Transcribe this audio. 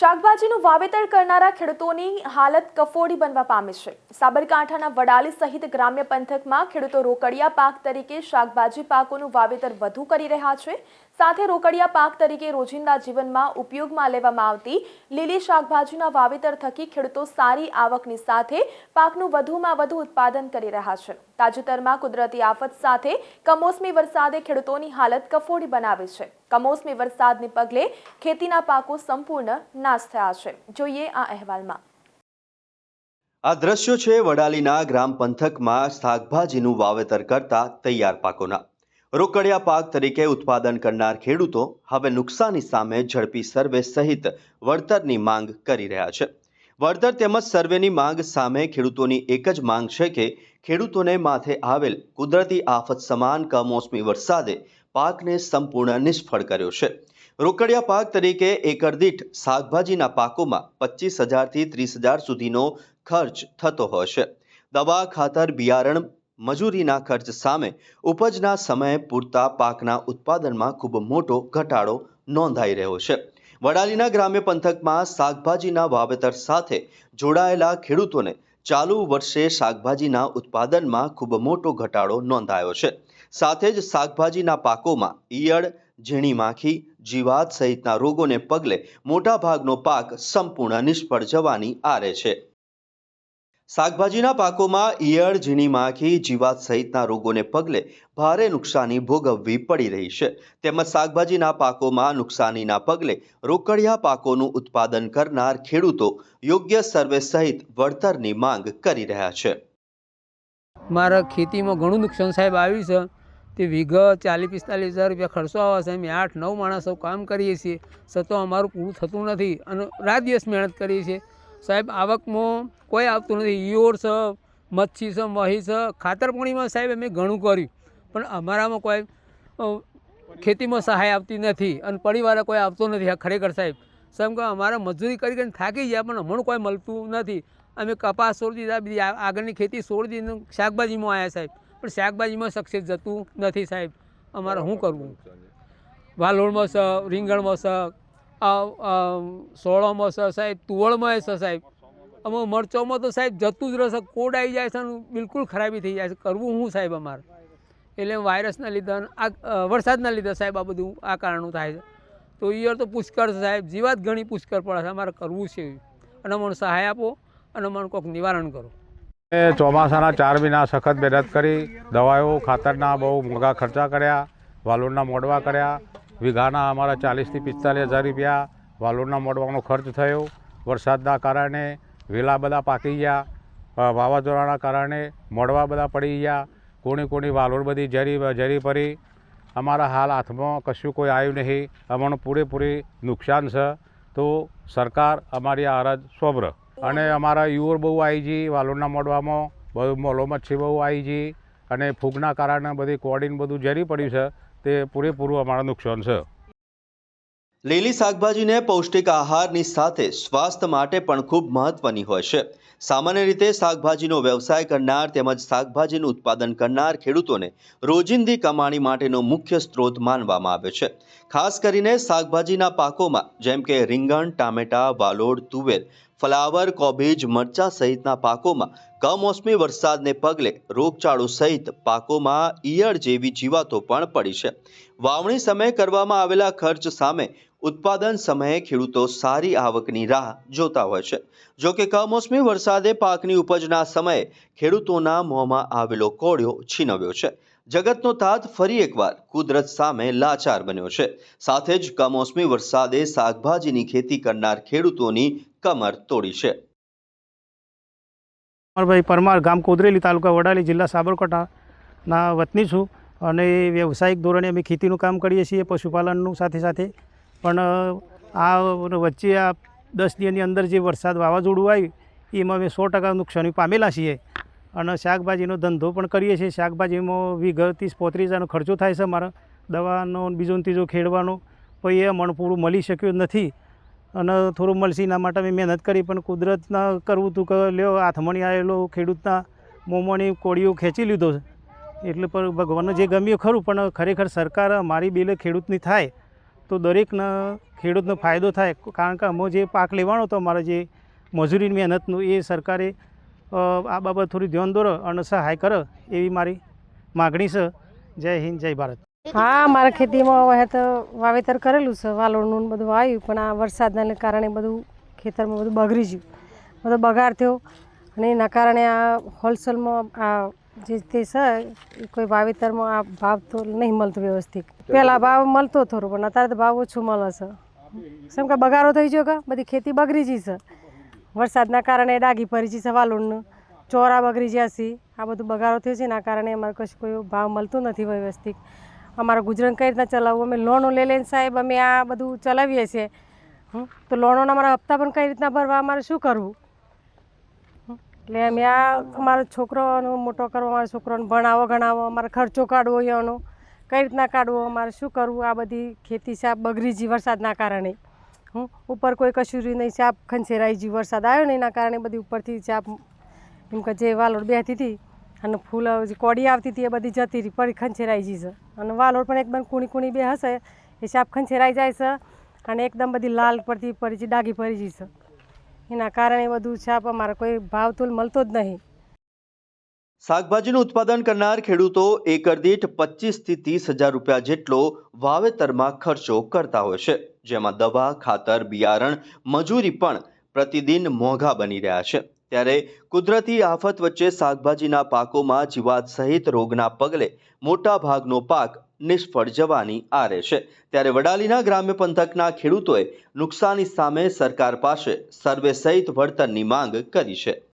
શાકભાજીનું વાવેતર કરનારા ખેડૂતોની હાલત કફોડી બનવા પામી છે. સાબરકાંઠાના વડાલી સહિત ગ્રામ્ય પંથકમાં ખેડૂતો રોકડિયા પાક તરીકે શાકભાજી પાકોનું વાવેતર વધુ કરી રહ્યા છે. સાથે રોકડિયા પાક તરીકે રોજિંદા જીવનમાં ઉપયોગમાં લેવામાં આવતી લીલી શાકભાજીના વાવેતર થકી ખેડૂતો સારી આવકની સાથે પાકનું વધુમાં વધુ ઉત્પાદન કરી રહ્યા છે. તાજેતરમાં કુદરતી આફત સાથે કમોસમી વરસાદે ખેડૂતોની હાલત કફોડી બનાવી છે. કમોસમી વરસાદને પગલે ખેતીના પાકો સંપૂર્ણ નાશ થયા છે. જોઈએ આ અહેવાલમાં. આ દ્રશ્યો છે વડાલીના ગ્રામ પંથકમાં શાકભાજીનું વાવેતર કરતા તૈયાર પાકોના. રોકડિયા પાક તરીકે ઉત્પાદન કરનાર ખેડૂતો હવે નુકસાની સામે ઝડપી સર્વે સહિત વળતરની માંગ કરી રહ્યા છે. વળતર તેમજ સર્વેની માંગ સામે ખેડૂતોની એક જ માંગ છે કે ખેડૂતોને માથે આવેલ કુદરતી આફત સમાન કમોસમી વરસાદે પાકને સંપૂર્ણ નિષ્ફળ કર્યો છે. રોકડિયા પાક તરીકે એકર દીઠ શાકભાજીના પાકોમાં પચીસ હજારથી ત્રીસ હજાર સુધીનો ખર્ચ થતો હોય છે. દવા, ખાતર, બિયારણ મજૂરીના ખર્ચ સામે ઉપજના સમયે પૂરતા પાકના ઉત્પાદનમાં ખૂબ મોટો ઘટાડો નોંધાઈ રહ્યો છે. વડાલીના ગ્રામ્ય પંથકમાં શાકભાજીના વાવેતર સાથે જોડાયેલા ખેડૂતોને ચાલુ વર્ષે શાકભાજીના ઉત્પાદનમાં ખૂબ મોટો ઘટાડો નોંધાયો છે. સાથે જ શાકભાજીના પાકોમાં ઈયળ, ઝીણી માખી, જીવાત સહિતના રોગોને પગલે મોટાભાગનો પાક સંપૂર્ણ નિષ્ફળ જવાની આરે છે. શાકભાજીના પાકોમાં ઈયળ, ઝીણી માખી, જીવાત સહિતના રોગોને પગલે ભારે નુકસાની ભોગવવી પડી રહી છે. તેમજ શાકભાજીના પાકોમાં નુકસાનીના પગલે રોકડિયા પાકોનું ઉત્પાદન કરનાર ખેડૂતો યોગ્ય સર્વે સહિત વળતરની માંગ કરી રહ્યા છે. મારા ખેતીમાં ઘણું નુકસાન સાહેબ આવ્યું છે. તે વિગત ચાલીસ, પિસ્તાલીસ હજાર રૂપિયા ખર્ચો આવે છે. અમે આઠ, નવ માણસો કામ કરીએ છીએ. છતાં અમારું પૂરું થતું નથી અને રાત દિવસ મહેનત કરીએ છીએ. સાહેબ, આવકમાં કોઈ આવતું નથી. ઈયોર છે, મચ્છી છે, મહી છે. ખાતર પાણીમાં સાહેબ અમે ઘણું કર્યું. પણ અમારામાં કોઈ ખેતીમાં સહાય આવતી નથી અને પરિવારે કોઈ આવતો નથી ખરેખર સાહેબ. સાહેબ, કે અમારે મજૂરી કરી કરીને થાકી ગયા, પણ હમણાં કોઈ મળતું નથી. અમે કપાસ છોડી દીધા, બીજી આગળની ખેતી છોડી દીધી શાકભાજીમાં આવ્યા સાહેબ. પણ શાકભાજીમાં સક્સેસ જતું નથી સાહેબ. અમારે શું કરવું? વાલોળમાં છે રીંગણમાં આ સોળામાં છે સાહેબ, તુવળમાં છે સાહેબ. અમે મરચોમાં તો સાહેબ જતું જ રહેશે કોડ આવી જાય છે અને બિલકુલ ખરાબી થઈ જાય છે. કરવું હું સાહેબ અમારે? એટલે વાયરસના લીધે આ વરસાદના લીધે સાહેબ આ બધું, આ કારણનું થાય છે. તો ઈયર તો પુષ્કળ છે સાહેબ. જીવાત ઘણી પુષ્કળ પડે છે. અમારે કરવું છે અને અમને સહાય આપો અને અમને કોઈક નિવારણ કરો. એ ચોમાસાના ચાર મહિના સખત મહેનત કરી, દવાઓ, ખાતરના બહુ મોંઘા ખર્ચા કર્યા વાલોડના મોડવા કર્યા વીઘાના અમારા ચાલીસથી પિસ્તાલીસ હજાર રૂપિયા વાલોડના મોડવાનો ખર્ચ થયો. વરસાદના કારણે વેલા બધા પાકી ગયા. વાવાઝોડાના કારણે મોડવા બધા પડી ગયા. કોણી કોણી વાલોડ બધી જરી જરી પડી. અમારા હાલ હાથમાં કશું કોઈ આવ્યું નહીં. અમારું પૂરેપૂરી નુકસાન છે. તો સરકાર અમારી આ અરજ સોબ્ર અને અમારા યુવર બહુ આવી ગઈ વાલોડના મોડવામાં બહુ મોલો મચ્છી બહુ આવી ગઈ અને ફૂગના કારણે બધી કોડીને બધું ઝેરી પડ્યું છે. તે પૂરેપૂરું અમારા નુકસાન છે. લીલી શાકભાજીને પૌષ્ટિક આહારની સાથે સ્વાસ્થ્ય માટે પણ ખૂબ મહત્વની હોય છે. સામાન્ય રીતે શાકભાજીનો વ્યવસાય કરનાર તેમજ શાકભાજીનું ઉત્પાદન કરનાર ખેડૂતોને રોજિંદી કમાણી માટેનો મુખ્ય સ્ત્રોત માનવામાં આવે છે. ખાસ કરીને શાકભાજીના પાકોમાં, જેમ કે રીંગણ, ટામેટા, વાલોડ, તુવેર, ફ્લાવર, કોબીજ, મરચા સહિતના પાકોમાં કમોસમી વરસાદને પગલે રોગચાળો સહિત પાકોમાં ઈયળ જેવી જીવાતો પણ પડી છે. વાવણી સમયે કરવામાં આવેલા ખર્ચ સામે ઉત્પાદન સમયે ખેડૂતો સારી આવકની રાહ જોતા હોય છે. જો કે કમોસમી વરસાદે પાકની ઉપજના સમયે ખેડૂતોના મોંમાં આવેલો કોળિયો છીનવ્યો છે. જગતનો તાત ફરી એકવાર કુદરત સામે લાચાર બન્યો છે. સાથે જ કમોસમી વરસાદે શાકભાજીની ખેતી કરનાર ખેડૂતોની કમર તોડી છે. ભાઈ પરમાર ગામ કોદરેલી તાલુકા વડાલી જિલ્લા સાબરકાંઠાના વતની છું અને વ્યવસાયિક ધોરણે અમે ખેતીનું કામ કરીએ છીએ, પશુપાલનનું સાથે સાથે પણ આ વચ્ચે આ દસ દિવસની અંદર જે વરસાદ વાવાઝોડું આવ્યું એમાં અમે સો ટકા નુકસાની પામેલા છીએ. અને શાકભાજીનો ધંધો પણ કરીએ છીએ. શાકભાજીમાં વીઘર ત્રીસ, પોત્રીસ હજારનો ખર્ચો થાય છે અમારો. દવાનો બીજો ત્રીજો ખેડવાનો. પછી એ મણ પૂરું મળી શક્યું નથી. અને થોડું મળશે એના માટે મેં મહેનત કરી, પણ કુદરતના કરવું હતું કે લ્યો, હાથમણી આવેલો ખેડૂતના મોમણી કોળીઓ ખેંચી લીધો છે. એટલે પણ ભગવાનને જે ગમ્યું ખરું, પણ ખરેખર સરકાર મારી બેલે ખેડૂતની થાય. તો દરેકને ખેડૂતનો ફાયદો થાય. કારણ કે અમો જે પાક લેવાનો હતો, અમારે જે મજૂરી મહેનતનું, એ સરકારે આ બાબત થોડી ધ્યાન દોરો અને સહાય કરે એવી મારી માગણી છે. જય હિન્દ, જય ભારત. હા, મારા ખેતીમાં હવે તો વાવેતર કરેલું છે. વાલોડનું બધું આવ્યું, પણ આ વરસાદના કારણે બધું ખેતરમાં બધું બગડી ગયું. બધો બગાડ થયો અને એના કારણે આ હોલસેલમાં આ જે તે કોઈ વાવેતરમાં આ ભાવ તો નહીં મળતો વ્યવસ્થિત. પહેલાં ભાવ મળતો થોડો, પણ અત્યારે તો ભાવ ઓછું મળે છે. કેમ કે બગારો થઈ ગયો કે? બધી ખેતી બગડી ગઈ છે. વરસાદના કારણે ડાગી પડી ગઈ છે વાલોળનું. ચોરા બગડી ગયા છે. આ બધું બગારો થયો છે, એના કારણે અમારે કશું કોઈ ભાવ મળતો નથી વ્યવસ્થિત. અમારું ગુજરાન કઈ રીતના ચલાવવું? અમે લોનો લઈ લઈને સાહેબ, અમે આ બધું ચલાવીએ છીએ. તો લોનોના અમારા હપ્તા પણ કઈ રીતના ભરવા? અમારે શું કરવું? એટલે અમે આ અમારો છોકરોનો મોટો કરવો, અમારો છોકરોને ભણાવો, ગણાવો, અમારે ખર્ચો કાઢવો એનો, કઈ રીતના કાઢવો, અમારે શું કરવું, આ બધી ખેતી સાપ બગડી જી વરસાદના કારણે. હું? ઉપર કોઈ કશું નહીં, સાપ ખંચેરાઈ જી વરસાદ આવ્યો ને એના કારણે બધી ઉપરથી સાપ, એમ કે જે વાલોડ બેહતી હતી, અને ફૂલ જે કોડી આવતી હતી એ બધી જતી રહી, પડી ખંચેરાઈ જઈ છે. અને વાલોડ પણ એકદમ કૂણી કૂણી બે હશે એ સાપ ખંછેરાઈ જાય છે, અને એકદમ બધી લાલ પડતી પડી ડાગી પડી જઈ છે. એના કારણે બધું સાપ અમારે કોઈ ભાવ તોલ મળતો જ નહીં. શાકભાજીનું ઉત્પાદન કરનાર ખેડૂતો એકર દીઠ પચીસથી ત્રીસ હજાર રૂપિયા જેટલો વાવેતરમાં ખર્ચો કરતા હોય છે. જેમાં દવા, ખાતર, બિયારણ, મજૂરી પણ પ્રતિદિન મોંઘા બની રહ્યા છે. ત્યારે કુદરતી આફત વચ્ચે શાકભાજીના પાકોમાં જીવાત સહિત રોગના પગલે મોટા ભાગનો પાક નિષ્ફળ જવાની આરે છે. ત્યારે વડાલીના ગ્રામ્ય પંથકના ખેડૂતોએ નુકસાની સામે સરકાર પાસે સર્વે સહિત વળતરની માંગ કરી છે.